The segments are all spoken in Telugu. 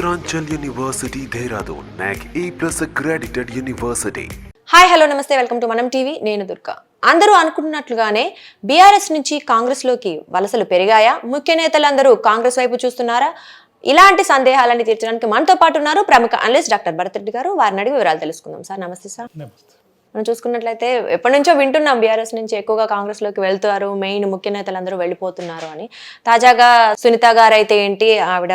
Uttaranchal University, Dehradun, NAC A plus accredited university. Hi hello నమస్తే వెల్కమ్ టు మనం టీవీ నేను దుర్గా. అందరూ అనుకుంటున్నట్లుగానే బీఆర్ఎస్ నుంచి కాంగ్రెస్లోకి వలసలు పెరిగాయా? ముఖ్య నేతలందరూ కాంగ్రెస్ వైపు చూస్తున్నారా? ఇలాంటి సందేహాలని తీర్చడానికి మనతో పాటు ఉన్నారు ప్రముఖ అనలిస్ట్ డాక్టర్ భరత్ రెడ్డి గారు. వారిని అడిగి వివరాలు తెలుసుకుందాం సార్. నమస్తే సార్. మనం చూసుకున్నట్లయితే ఎప్పటి నుంచో వింటున్నాం బీఆర్ఎస్ నుంచి ఎక్కువగా కాంగ్రెస్లోకి వెళ్తారు మెయిన్ ముఖ్య నేతలందరూ వెళ్ళిపోతున్నారు అని. తాజాగా సునీత గారు అయితే ఏంటి? ఆవిడ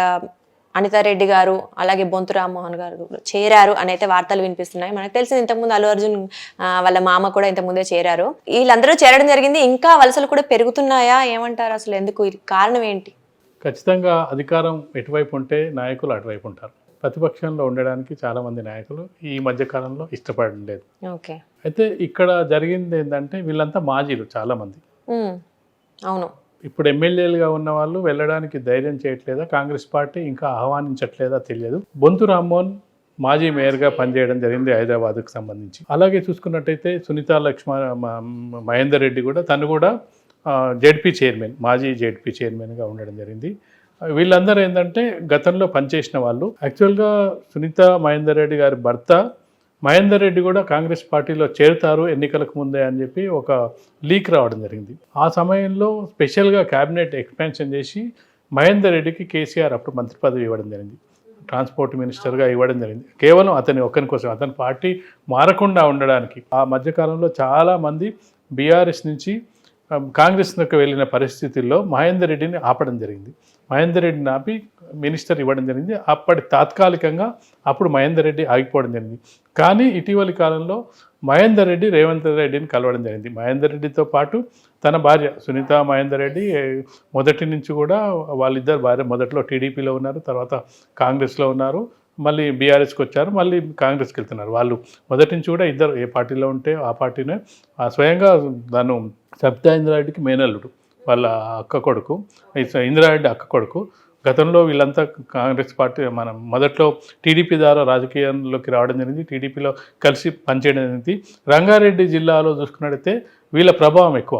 అనితారెడ్డి గారు అలాగే బొంతు రామ్మోహన్ గారు చేరారు అని అయితే వార్తలు వినిపిస్తున్నాయి. మనకు తెలిసింది ఇంతకుముందు అల్లు అర్జున్ వాళ్ళ మామ కూడా ఇంతకుముందే చేరారు. వీళ్ళందరూ చేరడం జరిగింది. ఇంకా వలసలు కూడా పెరుగుతున్నాయా? ఏమంటారు అసలు? ఎందుకు? కారణం ఏంటి? ఖచ్చితంగా అధికారం ఎటువైపు ఉంటే నాయకులు అటువైపు ఉంటారు. ప్రతిపక్షంలో ఉండడానికి చాలామంది నాయకులు ఈ మధ్యకాలంలో ఇష్టపడలేదు. ఓకే. అయితే ఇక్కడ జరిగింది ఏంటంటే వీళ్ళంతా మాజీలు చాలామంది. అవును. ఇప్పుడు ఎమ్మెల్యేలుగా ఉన్న వాళ్ళు వెళ్ళడానికి ధైర్యం చేయట్లేదా? కాంగ్రెస్ పార్టీ ఇంకా ఆహ్వానించట్లేదా తెలియదు. బొంతు రామ్మోహన్ మాజీ మేయర్గా పనిచేయడం జరిగింది హైదరాబాద్కు సంబంధించి. అలాగే చూసుకున్నట్టయితే సునీత లక్ష్మ మహేందర్ రెడ్డి కూడా తను కూడా జెడ్పీ చైర్మన్ మాజీ జెడ్పీ చైర్మన్గా ఉండడం జరిగింది. వీళ్ళందరూ ఏంటంటే గతంలో పనిచేసిన వాళ్ళు. యాక్చువల్గా సునీత మహేందర్ రెడ్డి గారి భర్త మహేందర్ రెడ్డి కూడా కాంగ్రెస్ పార్టీలో చేరుతారు ఎన్నికలకు ముందే అని చెప్పి ఒక లీక్ రావడం జరిగింది. ఆ సమయంలో స్పెషల్గా క్యాబినెట్ ఎక్స్పాన్షన్ చేసి మహేందర్ రెడ్డికి కేసీఆర్ అప్పుడు మంత్రి పదవి ఇవ్వడం జరిగింది. ట్రాన్స్పోర్ట్ మినిస్టర్గా ఇవ్వడం జరిగింది. కేవలం అతని ఒక్కని కోసం అతని పార్టీ మారకుండా ఉండడానికి. ఆ మధ్యకాలంలో చాలామంది బీఆర్ఎస్ నుంచి కాంగ్రెస్ నుంచి వెళ్ళిన పరిస్థితుల్లో మహేందర్ రెడ్డిని ఆపడం జరిగింది. మహేందర్ రెడ్డిని ఆపి మినిస్టర్ ఇవ్వడం జరిగింది. అప్పటి తాత్కాలికంగా అప్పుడు మహేందర్ రెడ్డి ఆగిపోవడం జరిగింది. కానీ ఇటీవలి కాలంలో మహేందర్ రెడ్డి రేవంత్ రెడ్డిని కలవడం జరిగింది. మహేందర్ రెడ్డితో పాటు తన భార్య సునీత మహేందర్ రెడ్డి మొదటి నుంచి కూడా వాళ్ళిద్దరు భార్య మొదట్లో టీడీపీలో ఉన్నారు తర్వాత కాంగ్రెస్లో ఉన్నారు. మళ్ళీ బీఆర్ఎస్కి వచ్చారు మళ్ళీ కాంగ్రెస్కి వెళ్తున్నారు. వాళ్ళు మొదటి నుంచి కూడా ఇద్దరు ఏ పార్టీలో ఉంటే ఆ పార్టీనే. ఆ స్వయంగా తను సబితా ఇంద్రారెడ్డికి మేనల్లుడు వాళ్ళ అక్క కొడుకు ఈ ఇందిరారెడ్డి అక్క కొడుకు. గతంలో వీళ్ళంతా కాంగ్రెస్ పార్టీ మనం మొదట్లో టీడీపీ ద్వారా రాజకీయంలోకి రావడం జరిగింది. టీడీపీలో కలిసి పనిచేయడం జరిగింది. రంగారెడ్డి జిల్లాలో చూసుకున్నట్టయితే వీళ్ళ ప్రభావం ఎక్కువ.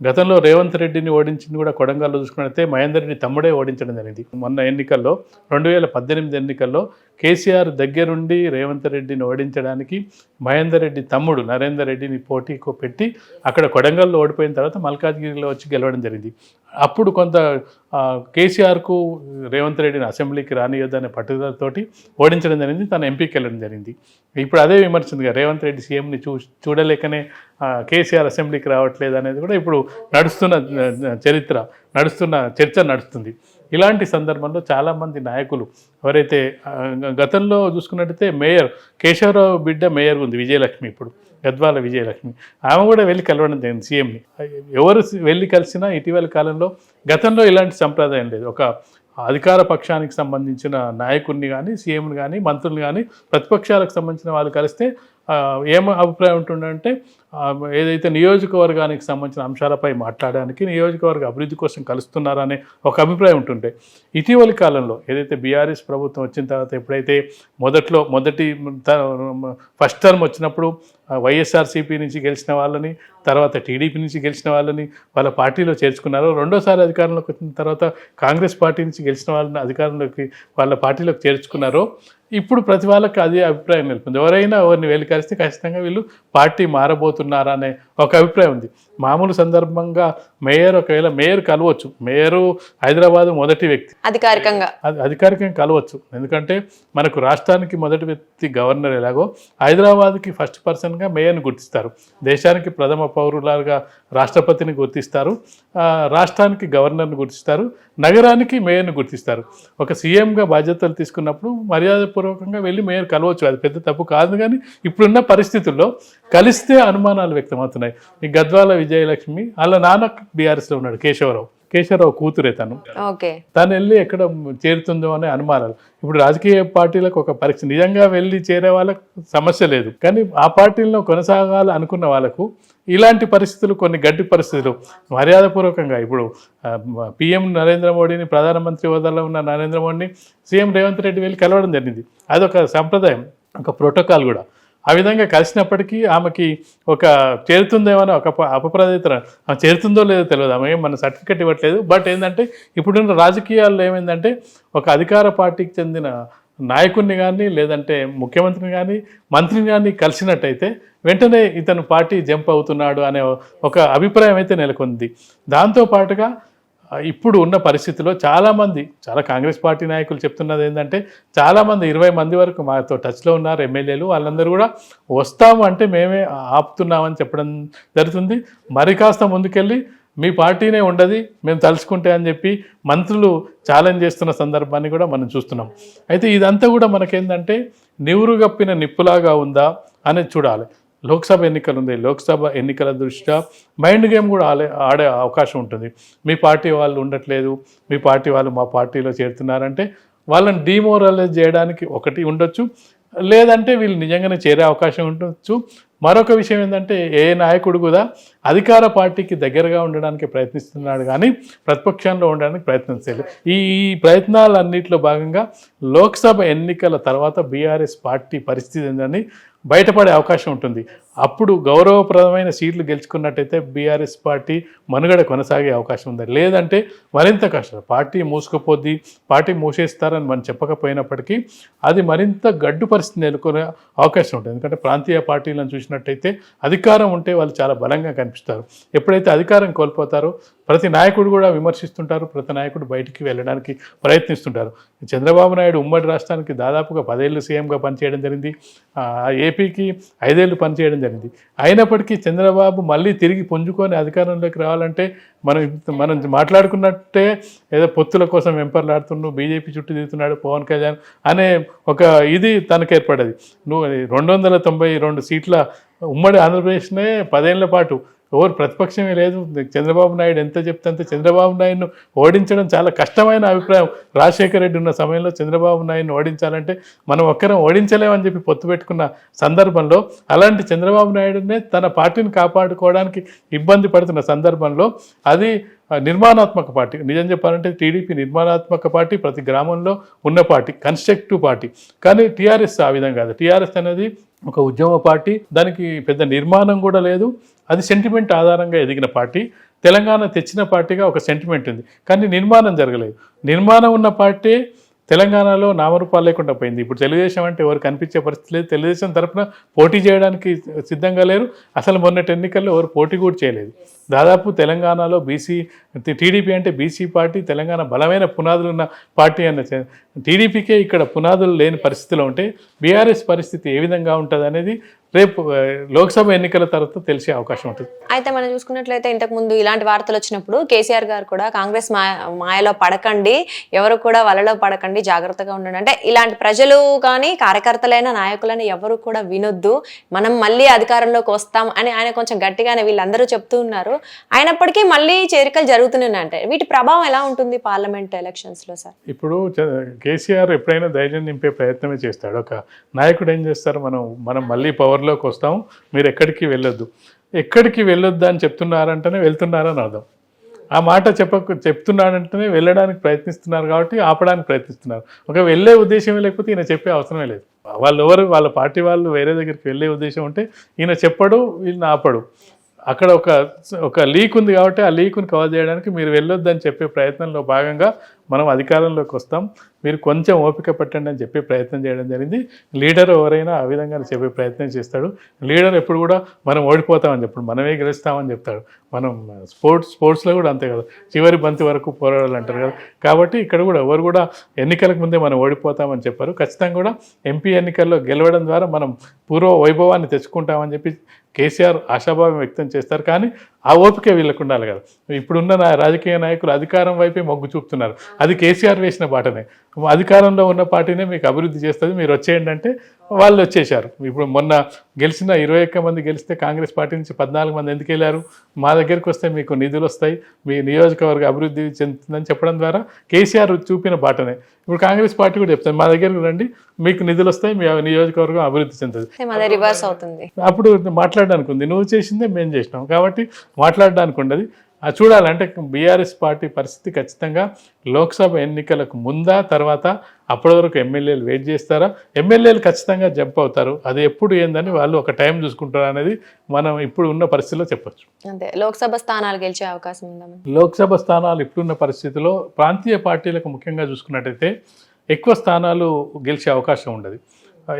గతంలో రేవంత్ రెడ్డిని ఓడించింది కూడా కొడంగల్లో చూసుకున్నట్లయితే మహేందర్ రెడ్డి తమ్ముడే ఓడించడం జరిగింది. మొన్న ఎన్నికల్లో రెండు వేల పద్దెనిమిది ఎన్నికల్లో కేసీఆర్ దగ్గరుండి రేవంత్ రెడ్డిని ఓడించడానికి మహేందర్ రెడ్డి తమ్ముడు నరేందర్ రెడ్డిని పోటీకు పెట్టి అక్కడ కొడంగల్లో ఓడిపోయిన తర్వాత మల్కాజ్గిరిలో వచ్చి గెలవడం జరిగింది. అప్పుడు కొంత కేసీఆర్కు రేవంత్ రెడ్డిని అసెంబ్లీకి రానియొద్దనే పట్టుదలతోటి ఓడించడం జరిగింది తన ఎంపీకి వెళ్ళడం జరిగింది. ఇప్పుడు అదే విమర్శిందిగా రేవంత్ రెడ్డి సీఎంని చూ చూడలేకనే కేసీఆర్ అసెంబ్లీకి రావట్లేదు అనేది కూడా ఇప్పుడు నడుస్తున్న చరిత్ర నడుస్తున్న చర్చ నడుస్తుంది. ఇలాంటి సందర్భంలో చాలామంది నాయకులు ఎవరైతే గతంలో చూసుకున్నట్టయితే మేయర్ కేశవరావు బిడ్డ మేయర్ ఉంది విజయలక్ష్మి ఇప్పుడు. గద్వాల విజయలక్ష్మి. ఆమె కూడా వెళ్ళి కలవడం జరిగింది సీఎంని ఎవరు వెళ్ళి కలిసినా ఇటీవల కాలంలో గతంలో ఇలాంటి సంప్రదాయం లేదు. ఒక అధికార పక్షానికి సంబంధించిన నాయకుడిని కానీ సీఎంని కానీ మంత్రులు కానీ ప్రతిపక్షాలకు సంబంధించిన వాళ్ళు కలిస్తే ఏం అభిప్రాయం ఉంటుందంటే ఏదైతే నియోజకవర్గానికి సంబంధించిన అంశాలపై మాట్లాడడానికి నియోజకవర్గ అభివృద్ధి కోసం కలుస్తున్నారనే ఒక అభిప్రాయం ఉంటుండే ఇటీవలి కాలంలో ఏదైతే బీఆర్ఎస్ ప్రభుత్వం వచ్చిన తర్వాత ఎప్పుడైతే మొదట్లో మొదటి ఫస్ట్ టర్మ్ వచ్చినప్పుడు వైఎస్ఆర్సీపీ నుంచి గెలిచిన వాళ్ళని తర్వాత టీడీపీ నుంచి గెలిచిన వాళ్ళని వాళ్ళ పార్టీలో చేర్చుకున్నారు. రెండోసారి అధికారంలోకి వచ్చిన తర్వాత కాంగ్రెస్ పార్టీ నుంచి గెలిచిన వాళ్ళని అధికారంలోకి వాళ్ళ పార్టీలోకి చేర్చుకున్నారో. ఇప్పుడు ప్రతి వాళ్ళకి అదే అభిప్రాయం నిలిపింది ఎవరైనా ఎవరిని వెళ్ళి కలిస్తే ఖచ్చితంగా వీళ్ళు పార్టీ మారబోతున్నారు. అనే ఒక అభిప్రాయం ఉంది. మామూలు సందర్భంగా మేయర్ ఒకవేళ మేయర్ కలవచ్చు. మేయరు హైదరాబాద్ మొదటి వ్యక్తి. అధికారికంగా. అధికారికంగా కలవచ్చు. ఎందుకంటే మనకు రాష్ట్రానికి మొదటి వ్యక్తి గవర్నర్ ఎలాగో హైదరాబాద్కి ఫస్ట్ పర్సన్గా మేయర్ని గుర్తిస్తారు. దేశానికి ప్రథమ పౌరులాగా రాష్ట్రపతిని గుర్తిస్తారు. రాష్ట్రానికి గవర్నర్ని గుర్తిస్తారు. నగరానికి మేయర్ని గుర్తిస్తారు. ఒక సీఎంగా బాధ్యతలు తీసుకున్నప్పుడు మర్యాదపూర్వకంగా వెళ్ళి మేయర్ కలవచ్చు. అది పెద్ద తప్పు కాదు కానీ ఇప్పుడున్న పరిస్థితుల్లో కలిస్తే అనుమానాలు వ్యక్తమవుతున్నాయి. ఈ గద్వాల విజయలక్ష్మి వాళ్ళ నాన్న బీఆర్ఎస్లో ఉన్నాడు కేశవరావు. కేశవరావు కూతురే తను. తను వెళ్ళి ఎక్కడ చేరుతుందో అనే అనుమానాలు. ఇప్పుడు రాజకీయ పార్టీలకు ఒక పరీక్ష నిజంగా వెళ్ళి చేరే వాళ్ళకు సమస్య లేదు. కానీ ఆ పార్టీల్లో కొనసాగాలి అనుకున్న వాళ్ళకు ఇలాంటి పరిస్థితులు కొన్ని గడ్డి పరిస్థితులు మర్యాదపూర్వకంగా ఇప్పుడు పిఎం నరేంద్ర మోడీని ప్రధానమంత్రి హోదాలో ఉన్న నరేంద్ర మోడీని సీఎం రేవంత్ రెడ్డి వెళ్ళి కలవడం జరిగింది. అదొక సంప్రదాయం ఒక ప్రోటోకాల్ కూడా. ఆ విధంగా కలిసినప్పటికీ ఆమెకి ఒక చేరుతుందేమో ఒక అప- ఆమె చేరుతుందో లేదో తెలియదు. ఆమె ఏం మన సర్టిఫికెట్ ఇవ్వట్లేదు. బట్ ఏంటంటే ఇప్పుడున్న రాజకీయాల్లో ఏమైందంటే ఒక అధికార పార్టీకి చెందిన నాయకుడిని కానీ లేదంటే ముఖ్యమంత్రిని కానీ మంత్రిని కానీ కలిసినట్టయితే వెంటనే ఇతను పార్టీ జంప్ అవుతున్నాడు అనే ఒక అభిప్రాయం అయితే నెలకొంది. దాంతో పాటుగా ఇప్పుడు ఉన్న పరిస్థితిలో చాలామంది చాలా కాంగ్రెస్ పార్టీ నాయకులు చెప్తున్నది ఏంటంటే చాలామంది ఇరవై మంది వరకు మాతో టచ్లో ఉన్నారు ఎమ్మెల్యేలు వాళ్ళందరూ కూడా వస్తాము అంటే మేమే ఆపుతున్నామని చెప్పడం జరుగుతుంది. మరి కాస్త ముందుకెళ్ళి మీ పార్టీనే ఉండదు మేము తలుచుకుంటే అని చెప్పి మంత్రులు ఛాలెంజ్ చేస్తున్న సందర్భాన్ని కూడా మనం చూస్తున్నాం. అయితే ఇదంతా కూడా మనకేందంటే నివురుగప్పిన నిప్పులాగా ఉందా అనేది చూడాలి. లోక్సభ ఎన్నికలు ఉంది. లోక్సభ ఎన్నికల దృష్ట్యా మైండ్ గేమ్ కూడా ఆడే ఆడే అవకాశం ఉంటుంది. మీ పార్టీ వాళ్ళు ఉండట్లేదు. మీ పార్టీ వాళ్ళు మా పార్టీలో చేరుతున్నారంటే వాళ్ళని డిమోరలైజ్ చేయడానికి ఒకటి ఉండొచ్చు. లేదంటే వీళ్ళు నిజంగానే చేరే అవకాశం ఉండొచ్చు. మరొక విషయం ఏంటంటే ఏ నాయకుడు కూడా అధికార పార్టీకి దగ్గరగా ఉండడానికి ప్రయత్నిస్తున్నాడు కానీ ప్రతిపక్షంలో ఉండడానికి ప్రయత్నించలేదు ఈ ఈ ప్రయత్నాలన్నింటిలో భాగంగా లోక్సభ ఎన్నికల తర్వాత బీఆర్ఎస్ పార్టీ పరిస్థితి ఏందని బయటపడే అవకాశం ఉంటుంది. అప్పుడు గౌరవప్రదమైన సీట్లు గెలుచుకున్నట్టయితే బీఆర్ఎస్ పార్టీ మనుగడ కొనసాగే అవకాశం ఉంది. లేదంటే మరింత కష్టం. పార్టీ మూసుకుపోద్ది పార్టీ మూసేస్తారని మనం చెప్పకపోయినప్పటికీ అది మరింత గడ్డు పరిస్థితి నెలకొనే అవకాశం ఉంటుంది. ఎందుకంటే ప్రాంతీయ పార్టీలను చూసినట్టయితే అధికారం ఉంటే వాళ్ళు చాలా బలంగా కనిపిస్తారు. ఎప్పుడైతే అధికారం కోల్పోతారో ప్రతి నాయకుడు కూడా విమర్శిస్తుంటారు ప్రతి నాయకుడు బయటికి వెళ్ళడానికి ప్రయత్నిస్తుంటారు. చంద్రబాబు నాయుడు ఉమ్మడి రాష్ట్రానికి దాదాపుగా పదేళ్ళు సీఎంగా పనిచేయడం జరిగింది. ఏపీకి ఐదేళ్ళు పనిచేయడం జరిగింది. అయినప్పటికీ చంద్రబాబు మళ్ళీ తిరిగి పుంజుకొని అధికారంలోకి రావాలంటే మనం మనం మాట్లాడుకున్నట్టే ఏదో పొత్తుల కోసం వెంపర్లాడుతున్నాడు బీజేపీ చుట్టూ తిరుగుతున్నాడు పవన్ కళ్యాణ్ అనే ఒక ఇది తనకు ఏర్పడేది నువ్వు రెండు వందల తొంభై రెండు సీట్ల ఉమ్మడి ఆంధ్రప్రదేశ్నే పదేళ్ళ పాటు ఎవరు ప్రతిపక్షమే లేదు. చంద్రబాబు నాయుడు ఎంత చెప్తే అంత చంద్రబాబు నాయుడును ఓడించడం చాలా కష్టమైన అభిప్రాయం. రాజశేఖర రెడ్డి ఉన్న సమయంలో చంద్రబాబు నాయుడును ఓడించాలంటే మనం ఒక్కరం ఓడించలేమని చెప్పి పొత్తు పెట్టుకున్న సందర్భంలో అలాంటి చంద్రబాబు నాయుడునే తన పార్టీని కాపాడుకోవడానికి ఇబ్బంది పడుతున్న సందర్భంలో అది నిర్మాణాత్మక పార్టీ. నిజం చెప్పాలంటే టీడీపీ నిర్మాణాత్మక పార్టీ ప్రతి గ్రామంలో ఉన్న పార్టీ కన్స్ట్రక్టివ్ పార్టీ. కానీ టీఆర్ఎస్ ఆ విధంగా కాదు. టీఆర్ఎస్ అనేది ఒక ఉద్యమ పార్టీ దానికి పెద్ద నిర్మాణం కూడా లేదు. అది సెంటిమెంట్ ఆధారంగా ఎదిగిన పార్టీ. తెలంగాణ తెచ్చిన పార్టీగా ఒక సెంటిమెంట్ ఉంది. కానీ నిర్మాణం జరగలేదు. నిర్మాణం ఉన్న పార్టీ తెలంగాణలో నామరూపాలు లేకుండా పోయింది. ఇప్పుడు తెలుగుదేశం అంటే ఎవరు కనిపించే పరిస్థితి లేదు. తెలుగుదేశం తరఫున పోటీ చేయడానికి సిద్ధంగా లేరు. అసలు మొన్నటి ఎన్నికల్లో ఎవరు పోటీ కూడా చేయలేదు. దాదాపు తెలంగాణలో బీసీ టీడీపీ అంటే బీసీ పార్టీ తెలంగాణ బలమైన పునాదులు ఉన్న పార్టీ అన్న టీడీపీకే ఇక్కడ పునాదులు లేని పరిస్థితిలో ఉంటే బీఆర్ఎస్ పరిస్థితి ఏ విధంగా ఉంటుంది అనేది రేపు లోక్సభ ఎన్నికల తర్వాత తెలిసే అవకాశం ఉంటుంది. అయితే మనం చూసుకున్నట్లయితే ఇంతకు ముందు ఇలాంటి వార్తలు వచ్చినప్పుడు కేసీఆర్ గారు కూడా కాంగ్రెస్ మాయలో పడకండి ఎవరు కూడా వలలో పడకండి జాగ్రత్తగా ఉండండి. అంటే ఇలాంటి ప్రజలు కానీ కార్యకర్తలైన నాయకులైన ఎవరు కూడా వినొద్దు. మనం మళ్ళీ అధికారంలోకి వస్తాం అని ఆయన కొంచెం గట్టిగానే వీళ్ళందరూ చెప్తూ ఉన్నారు. అయినప్పటికీ మళ్ళీ చేరికలు జరుగుతూనే ఉన్నాయంటే వీటి ప్రభావం ఎలా ఉంటుంది పార్లమెంట్ ఎలక్షన్స్లో సార్? ఇప్పుడు కేసీఆర్ ఎప్పుడైనా ధైర్యం నింపే ప్రయత్నమే చేస్తాడు. ఒక నాయకుడు ఏం చేస్తారు? మనం మనం మళ్ళీ పవర్లోకి వస్తాం మీరు ఎక్కడికి వెళ్ళొద్దు. ఎక్కడికి వెళ్ళొద్దు అని చెప్తున్నారంటేనే వెళ్తున్నారని అర్థం. ఆ మాట చెప్పక చెప్తున్నాడంటేనే వెళ్ళడానికి ప్రయత్నిస్తున్నారు కాబట్టి ఆపడానికి ప్రయత్నిస్తున్నారు. ఒక వెళ్ళే ఉద్దేశమే లేకపోతే ఈయన చెప్పే అవసరమే లేదు. వాళ్ళు ఎవరు వాళ్ళ పార్టీ వాళ్ళు వేరే దగ్గరికి వెళ్ళే ఉద్దేశం ఉంటే ఈయన చెప్పడు వీళ్ళని ఆపడు. అక్కడ ఒక ఒక లీక్ ఉంది కాబట్టి ఆ లీక్ను కవర్ చేయడానికి మీరు వెళ్ళొద్దని చెప్పే ప్రయత్నంలో భాగంగా మనం అధికారంలోకి వస్తాం. మీరు కొంచెం ఓపిక పట్టండి అని చెప్పే ప్రయత్నం చేయడం జరిగింది. లీడర్ ఎవరైనా ఆ విధంగా చెప్పే ప్రయత్నం చేస్తాడు. లీడర్ ఎప్పుడు కూడా మనం ఓడిపోతామని చెప్పాడు మనమే గెలుస్తామని చెప్తాడు. మనం స్పోర్ట్స్ స్పోర్ట్స్లో కూడా అంతే కదా. చివరి బంతి వరకు పోరాడాలంటారు కదా. కాబట్టి ఇక్కడ కూడా ఎవరు కూడా ఎన్నికలకు ముందే మనం ఓడిపోతామని చెప్పారు. ఖచ్చితంగా కూడా ఎంపీ ఎన్నికల్లో గెలవడం ద్వారా మనం పూర్వ వైభవాన్ని తెచ్చుకుంటామని చెప్పి కేసీఆర్ ఆశాభావం వ్యక్తం చేస్తారు. కానీ ఆ ఓపిక వీళ్ళకు ఉండాలి కదా. ఇప్పుడున్న నా రాజకీయ నాయకులు అధికారం వైపే మొగ్గు చూపుతున్నారు. అది కేసీఆర్ వేసిన పాటనే. అధికారంలో ఉన్న పార్టీనే మీకు అభివృద్ధి చేస్తుంది. మీరు వచ్చేయండి అంటే వాళ్ళు వచ్చేసారు ఇప్పుడు మొన్న గెలిచిన ఇరవై ఒక్క మంది గెలిస్తే కాంగ్రెస్ పార్టీ నుంచి పద్నాలుగు మంది ఎందుకు వెళ్ళారు? మా దగ్గరికి వస్తే మీకు నిధులు వస్తాయి మీ నియోజకవర్గ అభివృద్ధి చెందుతుందని చెప్పడం ద్వారా కేసీఆర్ చూపిన బాటనే. ఇప్పుడు కాంగ్రెస్ పార్టీ కూడా చెప్తుంది మా దగ్గరికి రండి మీకు నిధులు వస్తాయి మీ నియోజకవర్గం అభివృద్ధి చెందుతుంది. రివర్స్ అవుతుంది. అప్పుడు మాట్లాడడానికి ఉంది నువ్వు చేసిందే మేము చేసినాం. కాబట్టి మాట్లాడడానికి ఉండదు. అది చూడాలంటే బీఆర్ఎస్ పార్టీ పరిస్థితి ఖచ్చితంగా లోక్సభ ఎన్నికలకు ముందా తర్వాత అప్పటి వరకు ఎమ్మెల్యేలు వెయిట్ చేస్తారా? ఎమ్మెల్యేలు ఖచ్చితంగా జంప్ అవుతారు. అది ఎప్పుడు ఏందని వాళ్ళు ఒక టైం చూసుకుంటారు అనేది మనం ఇప్పుడు ఉన్న పరిస్థితిలో చెప్పొచ్చు. అంతే. లోక్సభ స్థానాలు గెలిచే అవకాశం ఉందా? లోక్సభ స్థానాలు ఇప్పుడున్న పరిస్థితిలో ప్రాంతీయ పార్టీలకు ముఖ్యంగా చూసుకున్నట్టయితే ఎక్కువ స్థానాలు గెలిచే అవకాశం ఉండదు.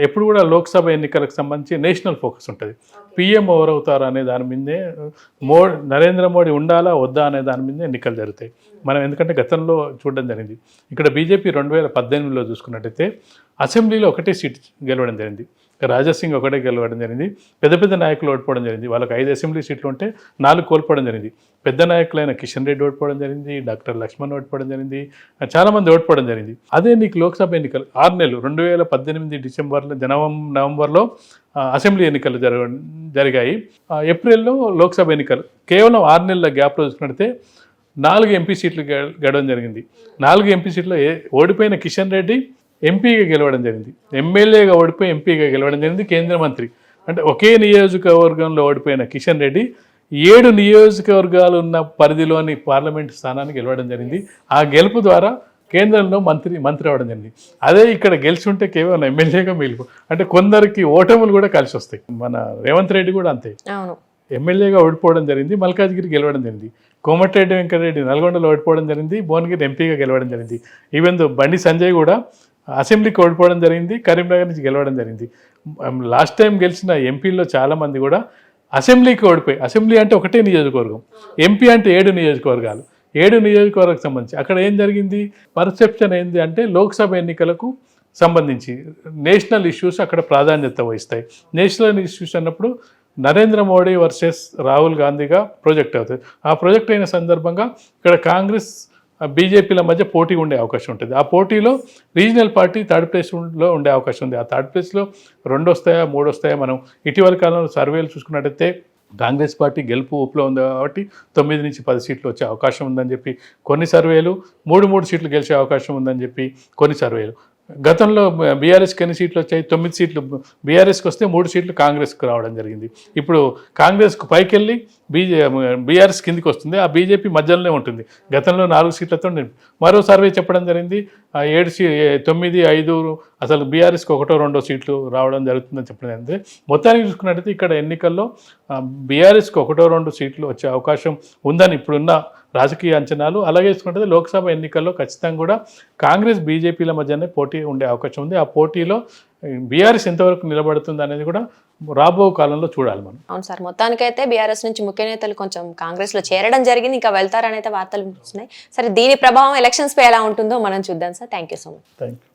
ఎప్పుడు కూడా లోక్సభ ఎన్నికలకు సంబంధించి నేషనల్ ఫోకస్ ఉంటుంది. పిఎం ఎవరు అవుతారు అనే దాని మీదే మో నరేంద్ర మోడీ ఉండాలా వద్దా అనే దాని మీదే ఎన్నికలు జరుగుతాయి. మనం ఎందుకంటే గతంలో చూడడం జరిగింది. ఇక్కడ బీజేపీ రెండు వేల పద్దెనిమిదిలో చూసుకున్నట్టయితే అసెంబ్లీలో ఒకటే సీట్ గెలవడం జరిగింది. రాజాసింగ్ ఒకటే గెలవడం జరిగింది. పెద్ద పెద్ద నాయకులు ఓడిపోవడం జరిగింది. వాళ్ళకి ఐదు అసెంబ్లీ సీట్లు ఉంటే నాలుగు కోల్పోవడం జరిగింది. పెద్ద నాయకులైన కిషన్ రెడ్డి ఓడిపోవడం జరిగింది డాక్టర్ లక్ష్మణ్ ఓడిపోవడం జరిగింది చాలా మంది ఓడిపోవడం జరిగింది. అదే నీకు లోక్సభ ఎన్నికలు ఆరు నెలలు రెండు వేల పద్దెనిమిది డిసెంబర్లో జనవం నవంబర్లో అసెంబ్లీ ఎన్నికలు జరగ జరిగాయి. ఏప్రిల్లో లోక్సభ ఎన్నికలు కేవలం ఆరు నెలల గ్యాప్లో చూసుకుంటే నాలుగు ఎంపీ సీట్లు గె- గెడడం జరిగింది. నాలుగు ఎంపీ సీట్లో ఏ- ఓడిపోయిన కిషన్ రెడ్డి ఎంపీగా గెలవడం జరిగింది. ఎమ్మెల్యేగా ఓడిపోయి ఎంపీగా గెలవడం జరిగింది కేంద్ర మంత్రి. అంటే ఒకే నియోజకవర్గంలో ఓడిపోయిన కిషన్ రెడ్డి ఏడు నియోజకవర్గాలు ఉన్న పరిధిలోని పార్లమెంట్ స్థానాన్ని గెలవడం జరిగింది. ఆ గెలుపు ద్వారా కేంద్రంలో మంత్రి మంత్రి అవ్వడం జరిగింది. అదే ఇక్కడ గెలిచి ఉంటే కేవలం ఎమ్మెల్యేగా మిగిలిపో అంటే కొందరికి ఓటములు కూడా కలిసి వస్తాయి. మన రేవంత్ రెడ్డి కూడా అంతే. ఎమ్మెల్యేగా ఓడిపోవడం జరిగింది మల్కాజ్గిరి గెలవడం జరిగింది. కోమటిరెడ్డి వెంకటరెడ్డి నల్గొండలో ఓడిపోవడం జరిగింది భువనగిరి ఎంపీగా గెలవడం జరిగింది. ఈవెన్ బండి సంజయ్ కూడా అసెంబ్లీకి ఓడిపోవడం జరిగింది కరీంనగర్ నుంచి గెలవడం జరిగింది. లాస్ట్ టైం గెలిచిన ఎంపీల్లో చాలామంది కూడా అసెంబ్లీకి ఓడిపోయి అసెంబ్లీ అంటే ఒకటే నియోజకవర్గం. ఎంపీ అంటే ఏడు నియోజకవర్గాలు. ఏడు నియోజకవర్గం సంబంధించి అక్కడ ఏం జరిగింది? పర్సెప్షన్ ఏంది అంటే లోక్సభ ఎన్నికలకు సంబంధించి నేషనల్ ఇష్యూస్ అక్కడ ప్రాధాన్యత వహిస్తాయి. నేషనల్ ఇష్యూస్ అన్నప్పుడు నరేంద్ర మోడీ వర్సెస్ రాహుల్ గాంధీగా ప్రొజెక్ట్ అవుతుంది ఆ ప్రొజెక్ట్ అయిన సందర్భంగా ఇక్కడ కాంగ్రెస్ బీజేపీల మధ్య పోటీ ఉండే అవకాశం ఉంటుంది. ఆ పోటీలో రీజనల్ పార్టీ థర్డ్ ప్లేస్లో ఉండే అవకాశం ఉంది. ఆ థర్డ్ ప్లేస్లో రెండు వస్తాయా మూడు వస్తాయా మనం ఇటీవల కాలంలో సర్వేలు చూసుకున్నట్టయితే కాంగ్రెస్ పార్టీ గెలుపు ఊపులో ఉంది కాబట్టి తొమ్మిది నుంచి పది సీట్లు వచ్చే అవకాశం ఉందని చెప్పి కొన్ని సర్వేలు మూడు మూడు సీట్లు గెలిచే అవకాశం ఉందని చెప్పి కొన్ని సర్వేలు. గతంలో బీఆర్ఎస్కి ఎన్ని సీట్లు వచ్చాయి? తొమ్మిది సీట్లు. బీఆర్ఎస్కి వస్తే మూడు సీట్లు కాంగ్రెస్కి రావడం జరిగింది. ఇప్పుడు కాంగ్రెస్కు పైకి వెళ్ళి బీజే బీఆర్ఎస్ కిందికి వస్తుంది. ఆ బీజేపీ మధ్యలోనే ఉంటుంది. గతంలో నాలుగు సీట్లతో మరో సర్వే చెప్పడం జరిగింది. ఆ ఏడు సీ తొమ్మిది ఐదు అసలు బీఆర్ఎస్కి ఒకటో రెండో సీట్లు రావడం జరుగుతుందని చెప్పడం జరిగింది. మొత్తానికి చూసుకున్నట్టయితే ఇక్కడ ఎన్నికల్లో బీఆర్ఎస్కి ఒకటో రెండు సీట్లు వచ్చే అవకాశం ఉందని ఇప్పుడున్న రాజకీయ అంచనాలు అలాగే చూసుకుంటే లోక్సభ ఎన్నికల్లో ఖచ్చితంగా కూడా కాంగ్రెస్ బీజేపీల మధ్యనే పోటీ ఉండే అవకాశం ఉంది. ఆ పోటీలో బీఆర్ఎస్ ఎంతవరకు నిలబడుతుంది అనేది కూడా రాబో కాలంలో చూడాలి మనం. అవును సార్ మొత్తానికైతే బీఆర్ఎస్ నుంచి ముఖ్య నేతలు కొంచెం కాంగ్రెస్లో చేరడం జరిగింది. ఇంకా వెళ్తారనైతే వార్తలు వస్తున్నాయి. సరే దీని ప్రభావం ఎలక్షన్స్ పై ఎలా ఉంటుందో మనం చూద్దాం sir. Thank you so much. Thank you.